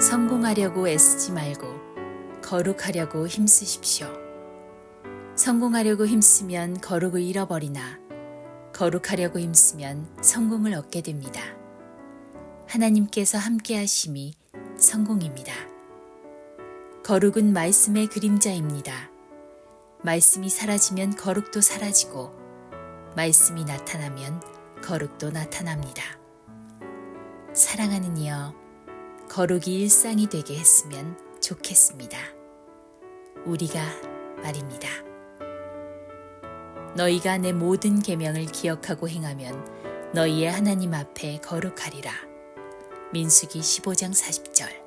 성공하려고 애쓰지 말고 거룩하려고 힘쓰십시오. 성공하려고 힘쓰면 거룩을 잃어버리나 거룩하려고 힘쓰면 성공을 얻게 됩니다. 하나님께서 함께 하심이 성공입니다. 거룩은 말씀의 그림자입니다. 말씀이 사라지면 거룩도 사라지고 말씀이 나타나면 거룩도 나타납니다. 사랑하는 이여, 거룩이 일상이 되게 했으면 좋겠습니다. 우리가 말입니다. 너희가 내 모든 계명을 기억하고 행하면 너희의 하나님 앞에 거룩하리라. 민수기 15장 40절